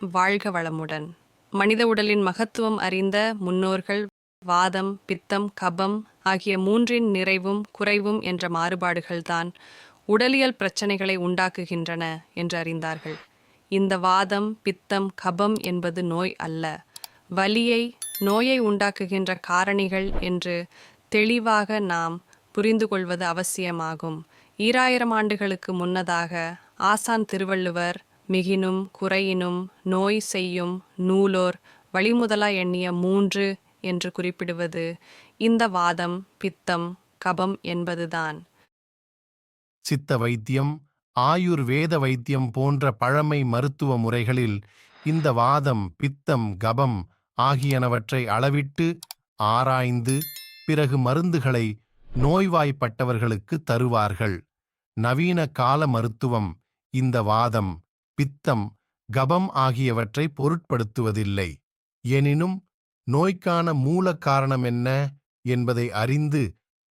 வாழ்க வளமுடன். மனித உடலின் மகத்துவம் அறிந்த முன்னோர்கள் வாதம் பித்தம் கபம் ஆகிய மூன்றின் நிறைவும் குறைவும் என்ற மாறுபாடுகள்தான் உடலியல் பிரச்சனைகளை உண்டாக்குகின்றன என்று அறிந்தார்கள். இந்த வாதம் பித்தம் கபம் என்பது நோய் அல்ல. வலியை நோயை உண்டாக்குகின்ற காரணிகள் என்று தெளிவாக நாம் புரிந்து கொள்வது அவசியமாகும். ஈராயிரம் ஆண்டுகளுக்கு முன்னதாக ஆசான் திருவள்ளுவர் மிகினும் குறையினும் நோய் செய்யும் நூலோர் வழிமுதலா எண்ணிய மூன்று என்று குறிப்பிடுவது இந்த வாதம் பித்தம் கபம் என்பதுதான். சித்த வைத்தியம் ஆயுர்வேத வைத்தியம் போன்ற பழமை மருத்துவ முறைகளில் இந்த வாதம் பித்தம் கபம் ஆகியனவற்றை அளவிட்டு ஆராய்ந்து பிறகு மருந்துகளை நோய்வாய்ப்பட்டவர்களுக்கு தருவார்கள். நவீன கால மருத்துவம் இந்த வாதம் பித்தம் கபம் ஆகியவற்றை பொருட்படுத்துவதில்லை. எனினும் நோய்க்கான மூல காரணம் என்ன என்பதை அறிந்து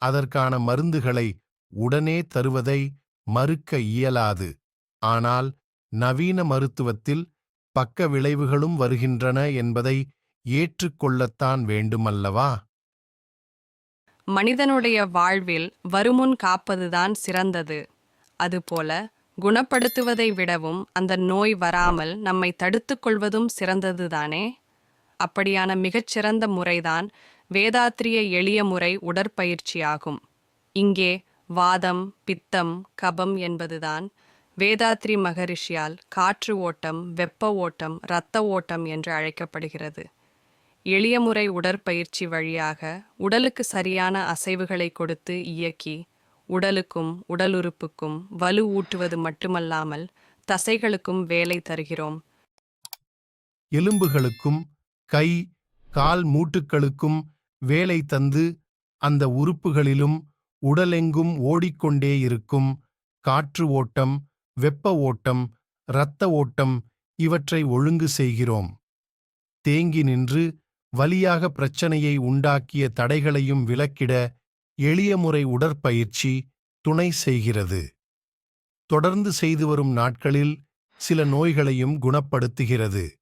அதற்கான மருந்துகளை உடனே தருவதை மறுக்க இயலாது. ஆனால் நவீன மருத்துவத்தில் பக்க விளைவுகளும் வருகின்றன என்பதை ஏற்றுக்கொள்ளத்தான் வேண்டுமல்லவா? மனிதனுடைய வாழ்வில் வருமுன் காப்பதுதான் சிறந்தது. அதுபோல குணப்படுத்துவதை விடவும் அந்த நோய் வராமல் நம்மை தடுத்து கொள்வதும் சிறந்ததுதானே? அப்படியான மிகச்சிறந்த முறைதான் வேதாத்திரிய எளிய முறை உடற்பயிற்சியாகும். இங்கே வாதம் பித்தம் கபம் என்பதுதான் வேதாத்ரி மகரிஷியால் காற்று ஓட்டம் வெப்ப ஓட்டம் இரத்த ஓட்டம் என்று அழைக்கப்படுகிறது. எளிய முறை உடற்பயிற்சி வழியாக உடலுக்கு சரியான அசைவுகளை கொடுத்து இயக்கி உடலுக்கும் உடலுறுப்புக்கும் வலு ஊட்டுவது மட்டுமல்லாமல் தசைகளுக்கும் வேலை தருகிறோம். எலும்புகளுக்கும் கை கால் மூட்டுக்களுக்கும் வேலை தந்து அந்த உறுப்புகளிலும் உடலெங்கும் ஓடிக்கொண்டே இருக்கும் காற்று ஓட்டம் வெப்ப ஓட்டம் இரத்த ஓட்டம் இவற்றை ஒழுங்கு செய்கிறோம். தேங்கி நின்று வலியாக பிரச்சனையை உண்டாக்கிய தடைகளையும் விலக்கிட எளிய முறை உடற்பயிற்சி துணை செய்கிறது. தொடர்ந்து செய்து வரும் நாட்களில் சில நோய்களையும் குணப்படுத்துகிறது.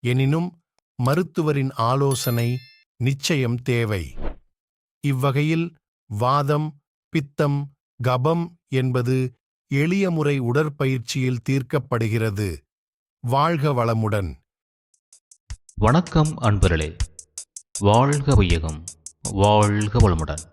எனினும் மருத்துவரின் ஆலோசனை நிச்சயம் தேவை. இவ்வகையில் வாதம் பித்தம் கபம் என்பது எளிய முறை உடற்பயிற்சியில் தீர்க்கப்படுகிறது. வாழ்க வளமுடன். வணக்கம் அன்பர்களே. வாழ்க வையகம். வாழ்க வளமுடன்.